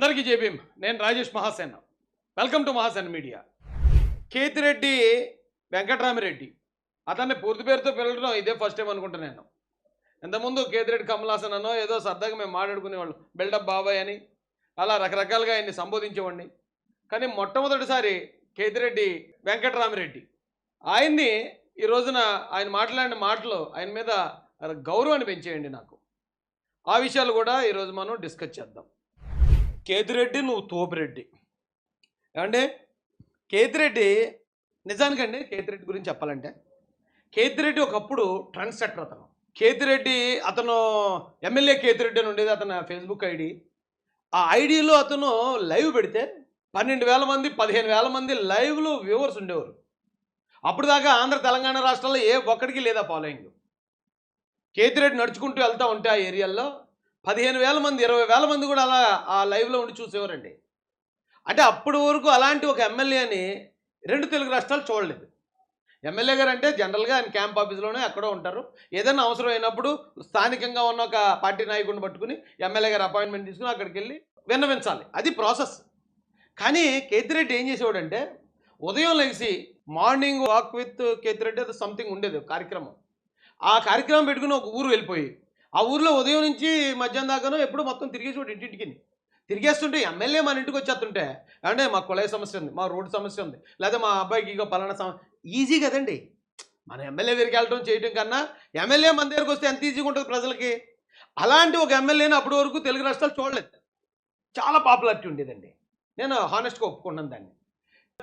అందరికీ జేబీఎం నేను Rajesh Mahasena. Welcome to Mahasena media Kethireddy Venkataramireddy. అతన్ని పూర్తి పేరుతో పిలవడం ఇదే ఫస్ట్ టైం అనుకుంటా నేను. ఇంతకుముందు కేతిరెడ్డి కమలాసన్ అనో ఏదో సరదాగా మేము మాట్లాడుకునేవాళ్ళం. బిల్డప్ బాబాయ్ అని. అలా రకరకాలుగా ఆయన్ని సంబోధించేవాడిని. కానీ మొట్టమొదటిసారి కేతిరెడ్డి వెంకటరామిరెడ్డి. ఆయన్ని ఈ రోజున ఆయన మాట్లాడిన మాటలు ఆయన మీద గౌరవాన్ని పెంచేయండి నాకు. ఆ విషయాలు కూడా ఈరోజు మనం డిస్కస్ చేద్దాం. కేతిరెడ్డి నువ్వు తోపిరెడ్డి. ఏమండి? కేతిరెడ్డి నిజానికండి కేతిరెడ్డి గురించి చెప్పాలంటే కేతిరెడ్డి ఒకప్పుడు ట్రెండ్ సెటర్ అతను. కేతిరెడ్డి అతను ఎమ్మెల్యే కేతిరెడ్డి అని ఉండేది అతను ఫేస్బుక్ ఐడి. ఆ ఐడిలో అతను లైవ్ పెడితే పన్నెండు వేల మంది పదిహేను వేల మంది లైవ్లో వ్యూవర్స్ ఉండేవారు. అప్పుడు దాకా ఆంధ్ర తెలంగాణ రాష్ట్రాల్లో ఏ ఒక్కడికి లేదా ఫాలోయింగ్. కేతిరెడ్డి నడుచుకుంటూ వెళ్తూ ఉంటే ఆ ఏరియాల్లో పదిహేను వేల మంది ఇరవై వేల మంది కూడా అలా ఆ లైవ్లో ఉండి చూసేవారండి. అంటే అప్పటి వరకు అలాంటి ఒక ఎమ్మెల్యేని రెండు తెలుగు రాష్ట్రాలు చూడలేదు. ఎమ్మెల్యే గారు అంటే జనరల్గా ఆయన క్యాంప్ ఆఫీస్లోనే ఎక్కడో ఉంటారు. ఏదైనా అవసరం అయినప్పుడు స్థానికంగా ఉన్న ఒక పార్టీ నాయకుడిని పట్టుకుని ఎమ్మెల్యే గారు అపాయింట్మెంట్ తీసుకుని అక్కడికి వెళ్ళి విన్నవించాలి. అది ప్రాసెస్. కానీ కేతిరెడ్డి ఏం చేసేవాడంటే ఉదయం లేచి మార్నింగ్ వాక్ విత్ కేతిరెడ్డి అది సంథింగ్ ఉండేది కార్యక్రమం. ఆ కార్యక్రమం పెట్టుకుని ఒక ఊరు వెళ్ళిపోయి ఆ ఊర్లో ఉదయం నుంచి మధ్యాహ్నం దాకానో ఎప్పుడు మొత్తం తిరిగేసి ఇంటింటికి తిరిగేస్తుంటే ఎమ్మెల్యే మన ఇంటికి వచ్చేస్తుంటే అంటే మా కుళాయి సమస్య ఉంది మా రోడ్డు సమస్య ఉంది లేదా మా అబ్బాయికి ఇగో పలానా సమస్య ఈజీ కదండి. మన ఎమ్మెల్యే దగ్గరికి వెళ్ళడం చేయడం కన్నా ఎమ్మెల్యే మన దగ్గరికి వస్తే ఎంత ఈజీగా ఉంటుంది ప్రజలకి? అలాంటి ఒక ఎమ్మెల్యేని అప్పటి వరకు తెలుగు రాష్ట్రాలు చూడలేదు. చాలా పాపులారిటీ ఉండేదండి. నేను హానెస్ట్గా ఒప్పుకున్నాను దాన్ని.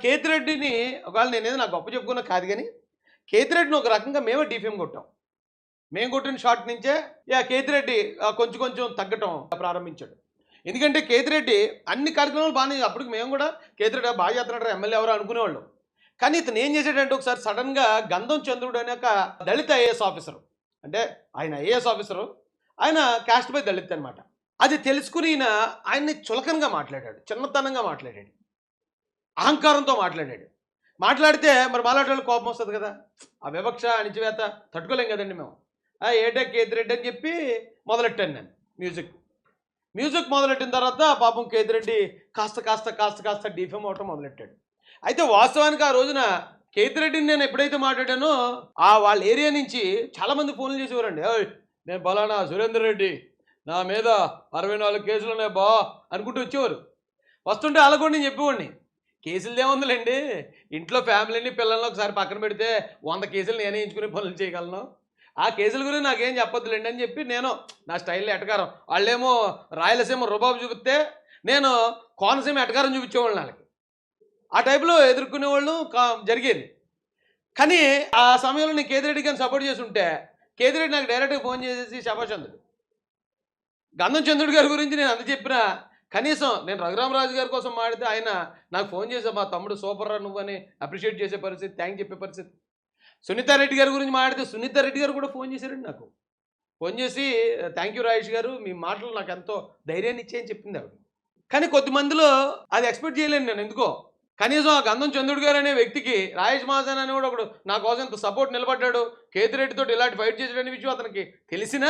కేతిరెడ్డిని ఒకవేళ నేనేది నాకు గొప్ప చెప్పుకున్నా కాదు కానీ కేతిరెడ్డిని ఒక రకంగా మేమే డిఫేమ్ కొట్టాం. మేము కొట్టిన షాట్ నుంచే యా కేతిరెడ్డి కొంచెం కొంచెం తగ్గటం ప్రారంభించాడు. ఎందుకంటే కేతిరెడ్డి అన్ని కార్యక్రమాలు బాగానే అప్పటికి మేము కూడా కేతిరెడ్డి బాగా చేస్తున్నాడు ఎమ్మెల్యే ఎవరు అనుకునేవాళ్ళం. కానీ ఇతను ఏం చేశాడంటే ఒకసారి సడన్గా గంధం చంద్రుడు అనే ఒక దళిత ఐఏఎస్ ఆఫీసరు అంటే ఆయన ఐఏఎస్ ఆఫీసరు ఆయన క్యాస్ట్ బై దళిత్ అనమాట అది తెలుసుకుని ఈయన ఆయన్ని చులకనగా మాట్లాడాడు చిన్నతనంగా మాట్లాడాడు అహంకారంతో మాట్లాడాడు. మాట్లాడితే మరి మాలాంటి కోపం వస్తుంది కదా? ఆ వివక్ష అణిచివేత తట్టుకోలేం కదండి మేము. ఏటా కేతిరెడ్డి అని చెప్పి మొదలెట్టాను నేను మ్యూజిక్. మ్యూజిక్ మొదలెట్టిన తర్వాత పాపం కేతిరెడ్డి కాస్త కాస్త కాస్త కాస్త డిఫెమ్ అవటం మొదలెట్టాడు. అయితే వాస్తవానికి ఆ రోజున కేతిరెడ్డిని నేను ఎప్పుడైతే మాట్లాడానో ఆ వాళ్ళ ఏరియా నుంచి చాలామంది ఫోన్లు చేసేవారండి నేను బలానా సురేందర్ రెడ్డి నా మీద అరవై నాలుగు కేసులు ఉన్నాయి బా అనుకుంటూ వచ్చేవారు. వస్తుంటే వాళ్ళకు కూడా నేను చెప్పేవాడిని కేసులు ఏముందిలేండి? ఇంట్లో ఫ్యామిలీని పిల్లల్ని ఒకసారి పక్కన పెడితే వంద కేసులు నేనే ఎంచుకునే పనులు చేయగలను. ఆ కేసుల గురించి నాకేం చెప్పొద్దులేండి అని చెప్పి నేను నా స్టైల్లో ఎటకారం. వాళ్ళేమో రాయలసీమ రుబాబు చూపిస్తే నేను కోనసీమ ఎటకారం చూపించేవాళ్ళు వాళ్ళకి. ఆ టైప్లో ఎదుర్కొనే వాళ్ళు కా- జరిగేది. కానీ ఆ సమయంలో నేను కేతిరెడ్డి గారిని సపోర్ట్ చేసి ఉంటే కేతిరెడ్డి నాకు డైరెక్ట్గా ఫోన్ చేసేసి శభాచంద్రుడు గంధం చంద్రుడు గారి గురించి నేను అంత చెప్పినా కనీసం నేను రఘురామరాజు గారి కోసం మాడితే ఆయన నాకు ఫోన్ చేసా మా తమ్ముడు సూపర్ రా నువ్వు అని అప్రిషియేట్ చేసే పరిస్థితి థ్యాంక్ చెప్పే పరిస్థితి. సునీతారెడ్డి గారి గురించి మాట్లాడితే సునీతారెడ్డి గారు కూడా ఫోన్ చేశారండి నాకు. ఫోన్ చేసి థ్యాంక్ యూ రాజేష్ గారు మీ మాటలు నాకు ఎంతో ధైర్యాన్ని ఇచ్చాయని చెప్పింది ఆవిడ. కానీ కొద్ది మందిలో అది ఎక్స్పెక్ట్ చేయలేను నేను ఎందుకో. కనీసం ఆ గంధం చంద్రుడు గారు అనే వ్యక్తికి రాజేష్ మహాజన్ అని కూడా ఒకడు నా కోసం ఇంత సపోర్ట్ నిలబడ్డాడు. కేతిరెడ్డితో ఇలాంటి ఫైట్ చేసాడనే విషయం అతనికి తెలిసినా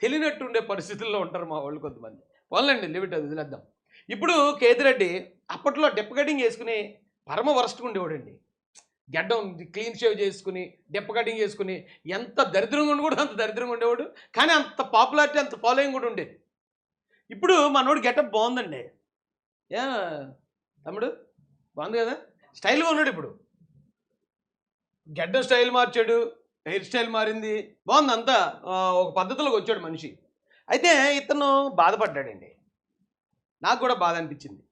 తెలియనట్టు ఉండే పరిస్థితుల్లో ఉంటారు మా వాళ్ళు కొంతమంది వాళ్ళండి లిమిట్ అది వదిలేద్దాం. ఇప్పుడు కేతిరెడ్డి అప్పట్లో డెప్ కటింగ్ వేసుకుని పరమ వరస్ట్గా ఉండేవాడండి. గడ్డం క్లీన్ షేవ్ చేసుకుని డెప్ప కటింగ్ చేసుకుని ఎంత దరిద్రంగా ఉండి కూడా అంత దరిద్రంగా ఉండేవాడు. కానీ అంత పాపులారిటీ అంత ఫాలోయింగ్ కూడా ఉండేది. ఇప్పుడు మనోడు గెటప్ బాగుందండి. ఏ తమ్ముడు బాగుంది కదా? స్టైల్గా ఉన్నాడు ఇప్పుడు. గెడ్డ స్టైల్ మార్చాడు హెయిర్ స్టైల్ మారింది. బాగుంది అంతా. ఒక పద్ధతిలోకి వచ్చాడు మనిషి. అయితే ఇతను బాధపడ్డాడండి. నాకు కూడా బాధ అనిపించింది.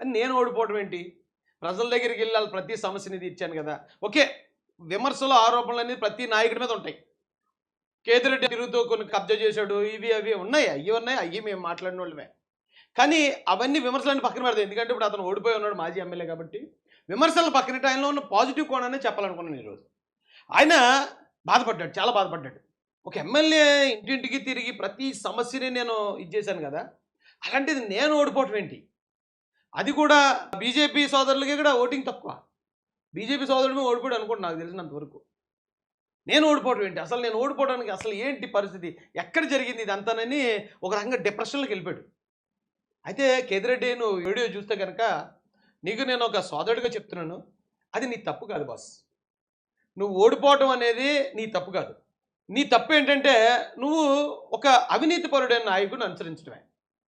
అని నేను ఓడిపోవడం ఏంటి? ప్రజల దగ్గరికి వెళ్ళాలి ప్రతి సమస్యని తీర్చాను కదా. ఓకే విమర్శలు ఆరోపణలు అనేది ప్రతి నాయకుడి మీద ఉంటాయి. కేతిరెడ్డి తిరుగుతూ కొన్ని కబ్జా చేశాడు ఇవి అవి ఉన్నాయి? అవి ఉన్నాయి? అవి మేము మాట్లాడిన వాళ్ళమే. కానీ అవన్నీ విమర్శలన్నీ పక్కన పెడతాయి. ఎందుకంటే ఇప్పుడు అతను ఓడిపోయి ఉన్నాడు మాజీ ఎమ్మెల్యే కాబట్టి. విమర్శలు పక్కన ఆయనలో ఉన్న పాజిటివ్ కోణాన్ని చెప్పాలనుకున్నాను ఈరోజు ఆయన బాధపడ్డాడు చాలా బాధపడ్డాడు. ఒక ఎమ్మెల్యే ఇంటింటికి తిరిగి ప్రతి సమస్యని నేను ఇచ్చేసాను కదా. అలాంటిది నేను ఓడిపోవటం ఏంటి? అది కూడా బీజేపీ సోదరులకి కూడా ఓటింగ్ తక్కువ. బీజేపీ సోదరుడు ఓడిపోయాడు అనుకోండి నాకు తెలిసినంత వరకు. నేను ఓడిపోవడం ఏంటి? అసలు నేను ఓడిపోవడానికి అసలు ఏంటి పరిస్థితి? ఎక్కడ జరిగింది ఇదంతానని ఒక రకంగా డిప్రెషన్లోకి వెళ్ళిపోయాడు. అయితే కేదిరెడ్డి నువ్వు వీడియో చూస్తే కనుక నీకు నేను ఒక సోదరుడిగా చెప్తున్నాను అది నీ తప్పు కాదు బాస్. నువ్వు ఓడిపోవటం అనేది నీ తప్పు కాదు. నీ తప్పు ఏంటంటే నువ్వు ఒక అవినీతి పరుడైన నాయకుడిని అనుసరించడమే.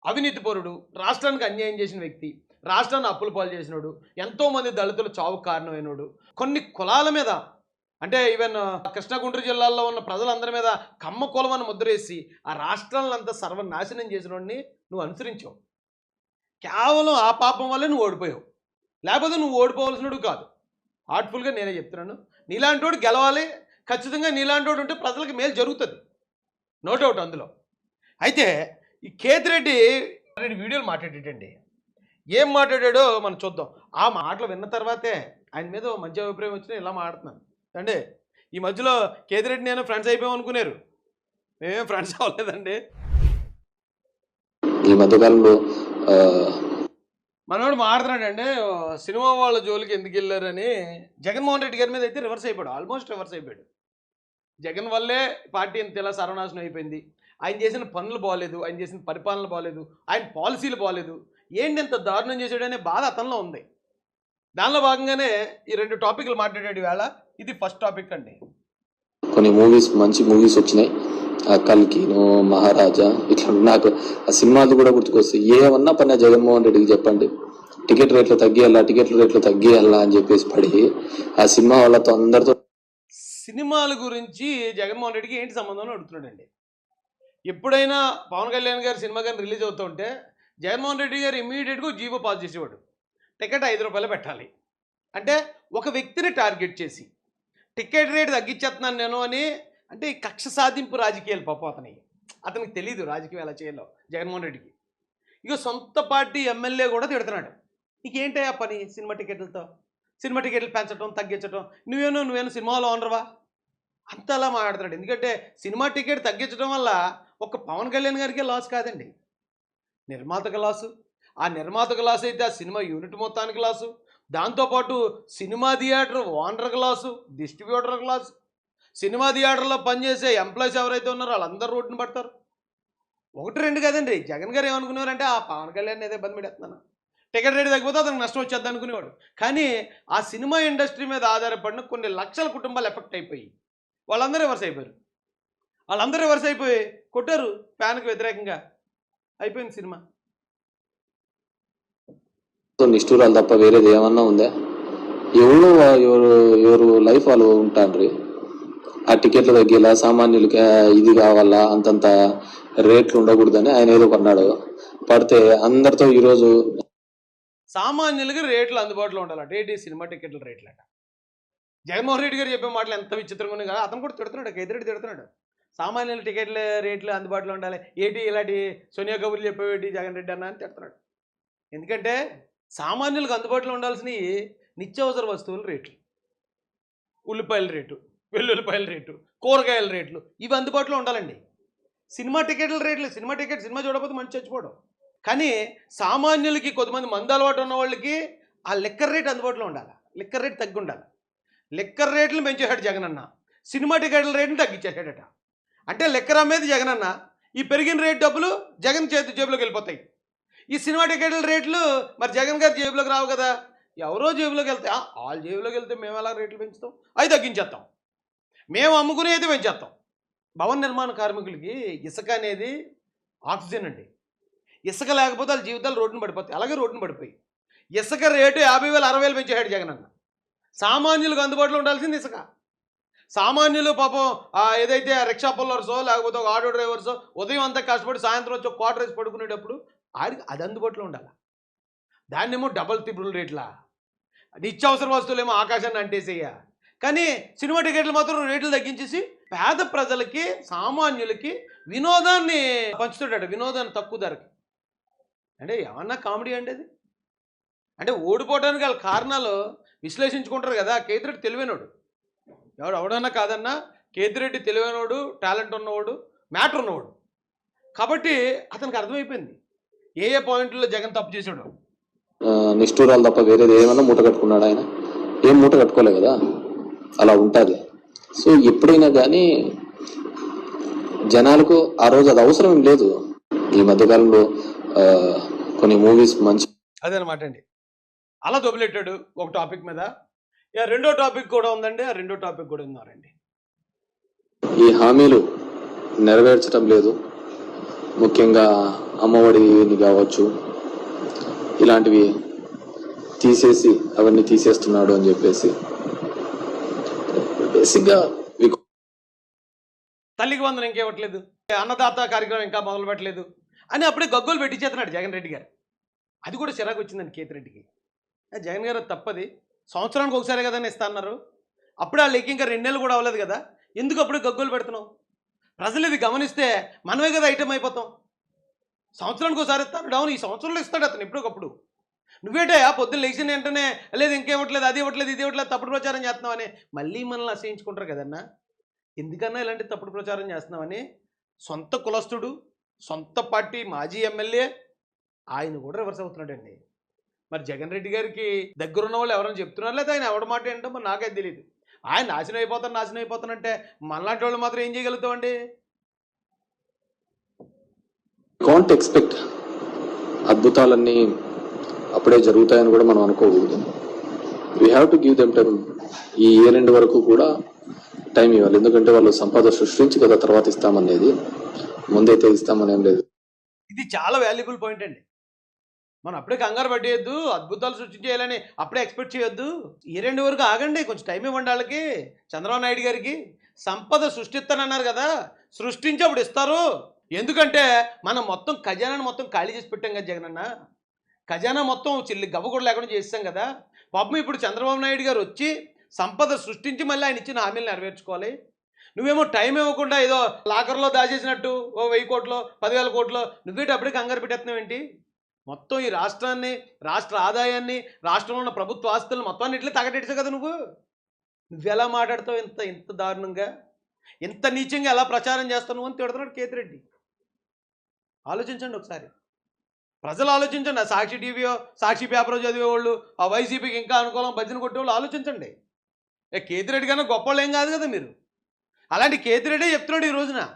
అవినీతి పరుడు రాష్ట్రానికి అన్యాయం చేసిన వ్యక్తి రాష్ట్రాన్ని అప్పుల పాలు చేసినోడు ఎంతోమంది దళితులు చావుకు కారణమైనోడు. కొన్ని కులాల మీద అంటే ఈవెన్ కృష్ణా గుంటూరు జిల్లాల్లో ఉన్న ప్రజలందరి మీద కమ్మ కులమని ముద్రేసి ఆ రాష్ట్రాలంతా సర్వనాశనం చేసిన వాడిని నువ్వు అనుసరించావు. కేవలం ఆ పాపం వల్లే నువ్వు ఓడిపోయావు. లేకపోతే నువ్వు ఓడిపోవలసినడు కాదు. హార్ట్ఫుల్గా నేనే చెప్తున్నాను. నీలాంటి వాడు గెలవాలి. ఖచ్చితంగా నీలాంటి వాడు ఉంటే ప్రజలకు మేలు జరుగుతుంది. నో డౌట్ అందులో. అయితే ఈ కేతిరెడ్డి రెండు వీడియోలు మాట్లాడేటండి. ఏం మాట్లాడాడో మనం చూద్దాం. ఆ మాటలు విన్న తర్వాతే ఆయన మీద మంచి అభిప్రాయం వచ్చినా ఇలా మాట్లాడుతున్నాను. అంటే ఈ మధ్యలో కేతిరెడ్డి నేను ఫ్రెండ్స్ అయిపోయాం అనుకున్నారు. మేమేం ఫ్రెండ్స్ అవ్వలేదండి. ఈ మధ్యకాలంలో మనోడు మాట్లాడుతున్నాడండి సినిమా వాళ్ళ జోలికి ఎందుకు వెళ్ళారని జగన్మోహన్ రెడ్డి గారి మీద అయితే రివర్స్ అయిపోయాడు. ఆల్మోస్ట్ రివర్స్ అయిపోయాడు. జగన్ వల్లే పార్టీ ఇంత ఇలా సర్వనాశనం అయిపోయింది. ఆయన చేసిన పనులు బాగాలేదు ఆయన చేసిన పరిపాలన బాగాలేదు ఆయన పాలసీలు బాగాలేదు ఏంటి ఇంత దారుణం చేశాడనే బాధ అతనిలో ఉంది. దానిలో భాగంగానే ఈ రెండు టాపిక్లు మాట్లాడాడు వేళ ఇది ఫస్ట్ టాపిక్ అండి. కొన్ని మూవీస్ మంచి మూవీస్ వచ్చినాయి. ఆ కల్కిను మహారాజా ఇట్లా నాకు ఆ సినిమాలు కూడా గుర్తుకొస్తాయి ఏమన్నా పని జగన్మోహన్ రెడ్డికి చెప్పండి. టికెట్ రేట్లు తగ్గియాలా టికెట్ రేట్లు తగ్గియాలా అని చెప్పేసి పడి ఆ సినిమా వాళ్ళతో అందరితో సినిమాల గురించి జగన్మోహన్ రెడ్డికి ఏంటి సంబంధం అడుగుతున్నాడండి. ఎప్పుడైనా పవన్ కళ్యాణ్ గారి సినిమా కానీ రిలీజ్ అవుతుంటే జగన్మోహన్ రెడ్డి గారు ఇమీడియట్గా జీవో పాస్ చేసేవాడు. టికెట్ ఐదు రూపాయలు పెట్టాలి. అంటే ఒక వ్యక్తిని టార్గెట్ చేసి టికెట్ రేట్ తగ్గించేస్తున్నాను నేను అని అంటే కక్ష సాధింపు రాజకీయాలు పాపం అతని. అతనికి తెలియదు రాజకీయం ఎలా చేయాలో జగన్మోహన్ రెడ్డికి. ఇక సొంత పార్టీ ఎమ్మెల్యే కూడా తిడుతున్నాడు. నీకేంటి ఆ పని సినిమా టికెట్లతో? సినిమా టికెట్లు పెంచడం తగ్గించడం నువ్వేనో నువ్వేనో సినిమాలో ఓనర్వా? అంతలా మాట్లాడుతున్నాడు. ఎందుకంటే సినిమా టికెట్ తగ్గించడం వల్ల ఒక పవన్ కళ్యాణ్ గారికి లాస్ కాదండి. నిర్మాతకు లాసు. ఆ నిర్మాతకు లాస్ అయితే ఆ సినిమా యూనిట్ మొత్తానికి లాసు. దాంతోపాటు సినిమా థియేటర్ ఓనర్కి లాసు డిస్ట్రిబ్యూటర్కి లాసు. సినిమా థియేటర్లో పనిచేసే ఎంప్లాయీస్ ఎవరైతే ఉన్నారో వాళ్ళందరూ రోడ్డుని పడతారు. ఒకటి రెండు కదండి. జగన్ గారు ఏమనుకున్నారంటే ఆ పవన్ కళ్యాణ్ ఏదో ఇబ్బంది పెడేస్తున్నాను టికెట్ రేట్ తగ్గిపోతే అతనికి నష్టం వచ్చేద్ది అనుకునేవాడు. కానీ ఆ సినిమా ఇండస్ట్రీ మీద ఆధారపడిన కొన్ని లక్షల కుటుంబాలు ఎఫెక్ట్ అయిపోయి వాళ్ళందరూ రివర్స్ అయిపోయారు. వాళ్ళందరూ రివర్స్ అయిపోయి కొట్టారు ఫ్యాన్కి వ్యతిరేకంగా. అయిపోయింది సినిమా. నిష్ఠూరాలు తప్ప వేరేది ఏమన్నా ఉందా? ఎవరు ఎవరు ఎవరు లైఫ్ వాళ్ళు ఉంటాండ్రి? ఆ టికెట్లు తగ్గేలా సామాన్యులకి ఇది కావాలా? అంతంత రేట్లు ఉండకూడదని ఆయన ఏదో కొన్నాడు. పడితే అందరితో ఈరోజు సామాన్యులకి రేట్లు అందుబాటులో ఉండాలట. ఏంటి సినిమా టికెట్ల రేట్లు అట జగన్మోహన్ రెడ్డి గారు చెప్పే మాటలు ఎంత విచిత్రంగా ఉన్నాయి కదా అతను కూడా తిడుతున్నాడు కేతిరెడ్డి తిడుతున్నాడు. సామాన్యుల టికెట్ల రేట్లు అందుబాటులో ఉండాలి. ఏటి ఇలాంటి సోనియా కబుర్లు చెప్పేవేటి జగన్ రెడ్డి అన్న అని తిడుతున్నాడు. ఎందుకంటే సామాన్యులకు అందుబాటులో ఉండాల్సినవి నిత్యావసర వస్తువుల రేట్లు. ఉల్లిపాయల రేటు వెల్లుల్లిపాయల రేటు కూరగాయల రేట్లు ఇవి అందుబాటులో ఉండాలండి. సినిమా టికెట్ల రేట్లు సినిమా టికెట్ సినిమా చూడకపోతే మంచి చచ్చిపోవడం. కానీ సామాన్యులకి కొంతమంది మందు అలవాటు ఉన్న వాళ్ళకి ఆ లెక్కర్ రేట్ అందుబాటులో ఉండాలి. లిక్కర్ రేట్ తగ్గి ఉండాలి లెక్కర్ రేట్లు పెంచేశాడు జగన్ అన్న సినిమా టికెట్ల రేట్ని తగ్గించేశాడట. అంటే లిక్కర్ అమ్మేది జగన్ అన్న. ఈ పెరిగిన రేట్ డబ్బులు జగన్ చేతి జేబులోకి వెళ్ళిపోతాయి. ఈ సినిమా టికెట్ల రేట్లు మరి జగన్ గారి జేబులోకి రావు కదా. ఎవరో జేబులోకి వెళ్తే వాళ్ళ జేబులోకి వెళ్తే మేము ఎలా రేట్లు పెంచుతాం? అవి తగ్గించేస్తాం. మేము అమ్ముకునేది పెంచేస్తాం. భవన నిర్మాణ కార్మికులకి ఇసుక అనేది ఆక్సిజన్ అండి. ఇసుక లేకపోతే వాళ్ళ జీవితాలు రోడ్డును పడిపోతాయి. అలాగే రోడ్డును పడిపోయి. ఇసుక రేటు యాభై వేలు అరవై వేలు పెంచాడు జగన్ అన్న. సామాన్యులకు అందుబాటులో ఉండాల్సింది ఇసుక. సామాన్యులు పాపం ఏదైతే రిక్షా పుల్లర్సో లేకపోతే ఒక ఆటో డ్రైవర్సో ఉదయం అంతా కష్టపడి సాయంత్రం వచ్చి ఒక క్వార్టర్ వేసి పడుకునేటప్పుడు ఆడికి అది అందుబాటులో ఉండాలి? దాన్నేమో డబల్ త్రిబుల్ రేట్లా? నిత్యావసర వస్తువులేమో ఆకాశాన్ని అంటేసేయ? కానీ సినిమా టికెట్లు మాత్రం రేట్లు తగ్గించేసి పేద ప్రజలకి సామాన్యులకి వినోదాన్ని పంచుతుంటాడు. వినోదాన్ని తక్కువ ధరకి. అంటే ఏమన్నా కామెడీ అండి అది? అంటే ఓడిపోవడానికి వాళ్ళ కారణాలు విశ్లేషించుకుంటారు కదా కేతిరెడ్డి తెలివైనడు. ఎవడు ఎవడన్నా కాదన్నా కేతిరెడ్డి తెలివైనోడు టాలెంట్ ఉన్నవాడు మ్యాటర్ ఉన్నవాడు. కాబట్టి అతనికి అర్థమైపోయింది. ఏ ఏ పాయింట్లో జగన్ తప్పు చేశాడు. నిష్ఠూరాలు తప్ప వేరేది ఏమన్నా మూట కట్టుకున్నాడు ఆయన? ఏం మూట కట్టుకోలే కదా? అలా ఉంటుంది. సో ఎప్పుడైనా కానీ జనాలకు ఆ రోజు అది అవసరం ఏం లేదు. ఈ మధ్యకాలంలో కొన్ని మూవీస్ మంచి అదనమాట అండి. అలా దొబ్బలెట్టాడు ఒక టాపిక్ మీద. రెండో టాపిక్ కూడా ఉందండి. ఆ రెండో టాపిక్ కూడా ఉన్నారండి ఈ హామీలు నెరవేర్చడం లేదు. ముఖ్యంగా అమ్మఒడిని కావచ్చు ఇలాంటివి తీసేసి అవన్నీ తీసేస్తున్నాడు అని చెప్పేసి. బేసిక్గా తల్లికి వందనం ఇంకేవట్లేదు అన్నదాత కార్యక్రమం ఇంకా మొదలు పెట్టలేదు. అని అప్పుడే గగ్గోలు పెట్టించేస్తున్నాడు జగన్ రెడ్డి గారు. అది కూడా చిరాకు వచ్చిందండి కేతిరెడ్డికి. జగన్ గారు తప్పది. సంవత్సరానికి ఒకసారి కదా ఇస్తా అన్నారు. అప్పుడే ఆ లెక్క ఇంకా రెండు నెలలు కూడా అవ్వలేదు కదా. ఎందుకు అప్పుడు గగ్గోలు పెడుతున్నావు? ప్రజలు ఇది గమనిస్తే మనమే కదా ఐటమ్ అయిపోతాం. సంవత్సరానికి ఒకసారి ఇస్తాను డౌన్ ఈ సంవత్సరంలో ఇస్తాడు అతను ఎప్పటికప్పుడు నువ్వేటే ఆ పొద్దున్న లేచిన వెంటనే లేదు ఇంకేమట్లేదు అది ఇవ్వట్లేదు ఇది ఇవ్వట్లేదు తప్పుడు ప్రచారం చేస్తున్నావని మళ్ళీ మనల్ని అసహించుకుంటారు కదన్నా. ఎందుకన్నా ఇలాంటి తప్పుడు ప్రచారం చేస్తున్నామని సొంత కులస్తుడు సొంత పార్టీ మాజీ ఎమ్మెల్యే ఆయన కూడా రివర్స్ అవుతున్నాడండి. మరి జగన్ రెడ్డి గారికి దగ్గరున్న వాళ్ళు ఎవరైనా చెప్తున్నారు? లేదా ఆయన ఎవరి మాట ఏంటో మరి నాకైతే తెలియదు ఆయన నాశనం అయిపోతాను నాశనం అయిపోతానంటే మనలాంటి వాళ్ళు మాత్రం ఏం చేయగలుగుతామండి? కాంట్ ఎక్స్పెక్ట్ అద్భుతాలన్నీ అప్పుడే జరుగుతాయని కూడా మనం అనుకోకూడదు. We have to give them time ఈ ఇయర్ ఎండ్ వరకు కూడా టైం ఇవ్వాలి. ఎందుకంటే వాళ్ళు సంపద సృష్టించి కదా తర్వాత ఇస్తామనేది. ముందైతే ఇస్తామని లేదు. ఇది చాలా వాల్యుబుల్ పాయింట్ అండి. మనం అప్పుడే కంగారు పట్టేయద్దు అద్భుతాలు సృష్టించేయాలని అప్పుడే ఎక్స్పెక్ట్ చేయొద్దు. ఈ రెండు వరకు ఆగండి కొంచెం టైం ఇవ్వండి వాళ్ళకి చంద్రబాబు నాయుడు గారికి. సంపద సృష్టిస్తానన్నారు కదా సృష్టించి అప్పుడు ఇస్తారు. ఎందుకంటే మనం మొత్తం ఖజానాను మొత్తం ఖాళీ చేసి పెట్టాం కదా జగనన్న ఖజానా మొత్తం చిల్లి గవ్వ కూడా లేకుండా చేస్తాం కదా. పాపం ఇప్పుడు చంద్రబాబు నాయుడు గారు వచ్చి సంపద సృష్టించి మళ్ళీ ఆయన ఇచ్చిన హామీలు నెరవేర్చుకోవాలి. నువ్వేమో టైం ఇవ్వకుండా ఏదో లాకర్లో దాచేసినట్టు ఓ వెయ్యి కోట్లో పదివేల కోట్లో నువ్వేటి అప్పుడే కంగారు పెట్టేస్తున్నావు ఏంటి మొత్తం ఈ రాష్ట్రాన్ని రాష్ట్ర ఆదాయాన్ని రాష్ట్రంలో ఉన్న ప్రభుత్వ ఆస్తులను మొత్తాన్ని ఇట్లా తగటెట్టావు కదా నువ్వు? నువ్వెలా మాట్లాడతావు ఇంత ఇంత దారుణంగా? ఇంత నీచంగా ఎలా ప్రచారం చేస్తావు అని తిడుతున్నాడు కేతిరెడ్డి. ఆలోచించండి ఒకసారి. ప్రజలు ఆలోచించండి. ఆ సాక్షి టీవీయో సాక్షి పేపర్ చదివేవాళ్ళు ఆ వైసీపీకి ఇంకా అనుకూలం భజన కొట్టేవాళ్ళు ఆలోచించండి. ఏ కేతిరెడ్డి కన్నా గొప్పవాళ్ళు ఏం కాదు కదా మీరు. అలాంటి కేతిరెడ్డే చెప్తున్నాడు ఈ రోజున.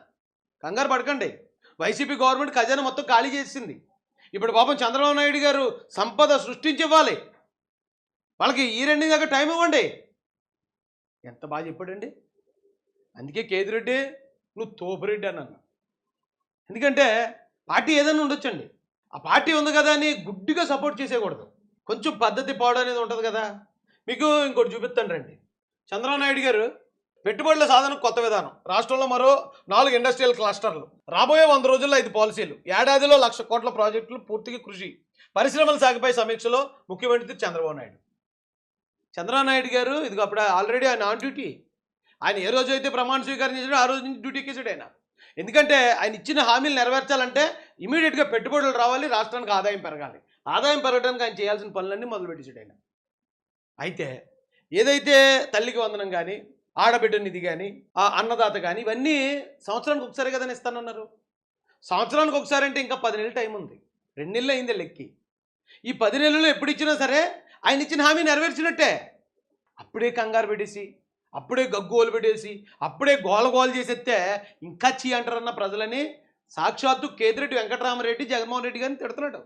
కంగారు పడకండి. వైసీపీ గవర్నమెంట్ ఖజానా మొత్తం ఖాళీ చేసింది. ఇప్పుడు పాపం చంద్రబాబు నాయుడు గారు సంపద సృష్టించివ్వాలి. వాళ్ళకి ఈ రెండు దాకా టైం ఇవ్వండి. ఎంత బాగా చెప్పాడండి? అందుకే కేతిరెడ్డి నువ్వు తోపురెడ్డి అన్నాను. ఎందుకంటే పార్టీ ఏదైనా ఉండొచ్చండి. ఆ పార్టీ ఉంది కదా అని గుడ్డిగా సపోర్ట్ చేసేయకూడదు. కొంచెం పద్ధతి పోవడం అనేది ఉంటుంది కదా. మీకు ఇంకోటి చూపిస్తాను రండి. చంద్రబాబు నాయుడు గారు పెట్టుబడుల సాధన కొత్త విధానం. రాష్ట్రంలో మరో నాలుగు ఇండస్ట్రియల్ క్లస్టర్లు. రాబోయే వంద రోజుల్లో ఐదు పాలసీలు. ఏడాదిలో లక్ష కోట్ల ప్రాజెక్టులు పూర్తిగా కృషి. పరిశ్రమల శాఖపై సమీక్షలో ముఖ్యమంత్రి చంద్రబాబు నాయుడు. చంద్రబాబు నాయుడు గారు ఇది అప్పుడు ఆల్రెడీ ఆయన ఆన్ డ్యూటీ. ఆయన ఏ రోజు అయితే ప్రమాణ స్వీకారం చేసాడో ఆ రోజు నుంచి డ్యూటీకి వేసాడు ఆయన. ఎందుకంటే ఆయన ఇచ్చిన హామీలు నెరవేర్చాలంటే ఇమీడియట్గా పెట్టుబడులు రావాలి రాష్ట్రానికి ఆదాయం పెరగాలి. ఆదాయం పెరగడానికి ఆయన చేయాల్సిన పనులన్నీ మొదలుపెట్టేసాడు ఆయన. అయితే ఏదైతే తల్లికి వందనం కానీ ఆడబిడ్డ నిధి కానీ ఆ అన్నదాత కానీ ఇవన్నీ సంవత్సరానికి ఒకసారి కదా ఇస్తానన్నారు. సంవత్సరానికి ఒకసారి అంటే ఇంకా పది నెలలు టైం ఉంది. రెండు నెలలు అయింది లెక్కి. ఈ పది నెలలు ఎప్పుడు ఇచ్చినా సరే ఆయన ఇచ్చిన హామీ నెరవేర్చినట్టే. అప్పుడే కంగారు పెట్టేసి అప్పుడే గగ్గోలు పెట్టేసి అప్పుడే గోల గోల చేసేస్తే ఇంకా చీ అంటారన్న ప్రజలని సాక్షాత్తు కేతిరెడ్డి వెంకటరామరెడ్డి జగన్మోహన్ రెడ్డి గారిని తిడుతున్నాడు.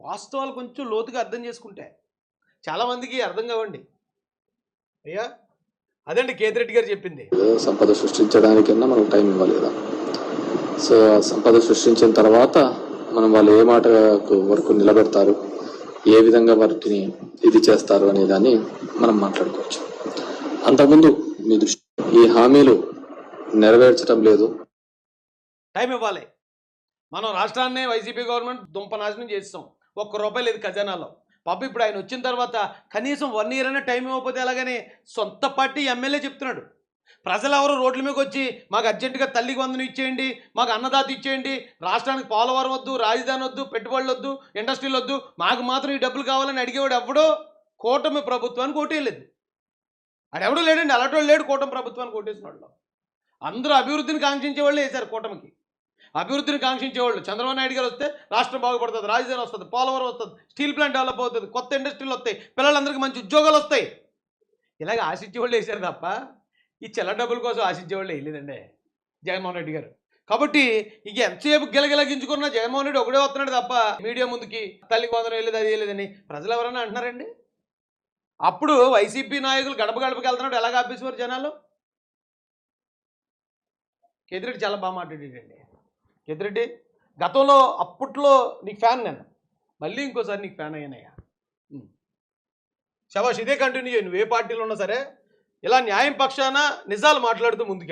వాస్తవాలు కొంచెం లోతుగా అర్థం చేసుకుంటే. చాలామందికి అర్థం కావండి. అయ్యా? అదండి కేతిరెడ్డి గారు చెప్పింది. సంపద సృష్టించడానికన్నా మనకు టైం ఇవ్వాలి కదా సో సంపద సృష్టించిన తర్వాత మనం వాళ్ళు ఏ మాట వరకు నిలబెడతారు? ఏ విధంగా వాటిని ఇది చేస్తారు అనే దాన్ని మనం మాట్లాడుకోవచ్చు. అంతకుముందు మీ దృష్టి ఈ హామీలు నెరవేర్చడం లేదు. టైం ఇవ్వాలి. మనం రాష్ట్రాన్ని వైసీపీ గవర్నమెంట్ దుంపనాశనం చేస్తాం. ఒక్క రూపాయి లేదు ఖజానాలో. పాప ఇప్పుడు ఆయన వచ్చిన తర్వాత కనీసం వన్ ఇయర్ అయినా టైం ఇవ్వకపోతే ఎలాగని సొంత పార్టీ ఎమ్మెల్యే చెప్తున్నాడు. ప్రజలు ఎవరు రోడ్ల మీదకి వచ్చి మాకు అర్జెంటుగా తల్లికి వందనం ఇచ్చేయండి మాకు అన్నదాత ఇచ్చేయండి రాష్ట్రానికి పోలవరం వద్దు రాజధాని వద్దు పెట్టుబడులు వద్దు ఇండస్ట్రీలు వద్దు మాకు మాత్రం ఈ డబ్బులు కావాలని అడిగేవాడు ఎవడో కూటమి ప్రభుత్వానికి ఓటేయలేదు. ఆడెవడో లేడండి అలాంటి లేడు కూటమి ప్రభుత్వానికి ఓటేసిన వాళ్ళు అందరూ అభివృద్ధిని కాంక్షించే వాళ్ళు వేశారు కూటమికి. అభివృద్ధిని కాంక్షించేవాళ్ళు. చంద్రబాబు నాయుడు గారు వస్తే రాష్ట్రం బాగుపడుతుంది రాజధాని వస్తుంది పోలవరం వస్తుంది స్టీల్ ప్లాంట్ డెవలప్ అవుతుంది కొత్త ఇండస్ట్రీలు వస్తాయి పిల్లలందరికీ మంచి ఉద్యోగాలు వస్తాయి. ఇలాగ ఆశించేవాళ్ళు వేశారు తప్ప ఈ చెల్ల డబ్బుల కోసం ఆశించేవాళ్ళు వేయలేదండి జగన్మోహన్ రెడ్డి గారు. కాబట్టి ఇక ఎంతసేపు గిలగిలగించుకున్న జగన్మోహన్ రెడ్డి ఒకడే వస్తున్నాడు తప్ప మీడియా ముందుకి తల్లికి వందనం వెళ్ళేది అది వెళ్ళేదని ప్రజలు ఎవరైనా అంటున్నారండి? అప్పుడు వైసీపీ నాయకులు గడప గడపకి వెళ్తున్నాడు ఎలాగ ఆపేసేవారు జనాలు? కేతిరెడ్డి చాలా బాగా మాట్లాడేటండి కేతిరెడ్డి గతంలో అప్పట్లో నీకు ఫ్యాన్ నేను? మళ్ళీ ఇంకోసారి నీకు ఫ్యాన్ అయ్యానయ్యా. ఉం. శబాష్ ఇదే కంటిన్యూ చేయి. నువ్వు ఏ పార్టీలో ఉన్నా సరే ఇలా న్యాయం పక్షాన నిజాలు మాట్లాడుతూ ముందుకెళ్ళి.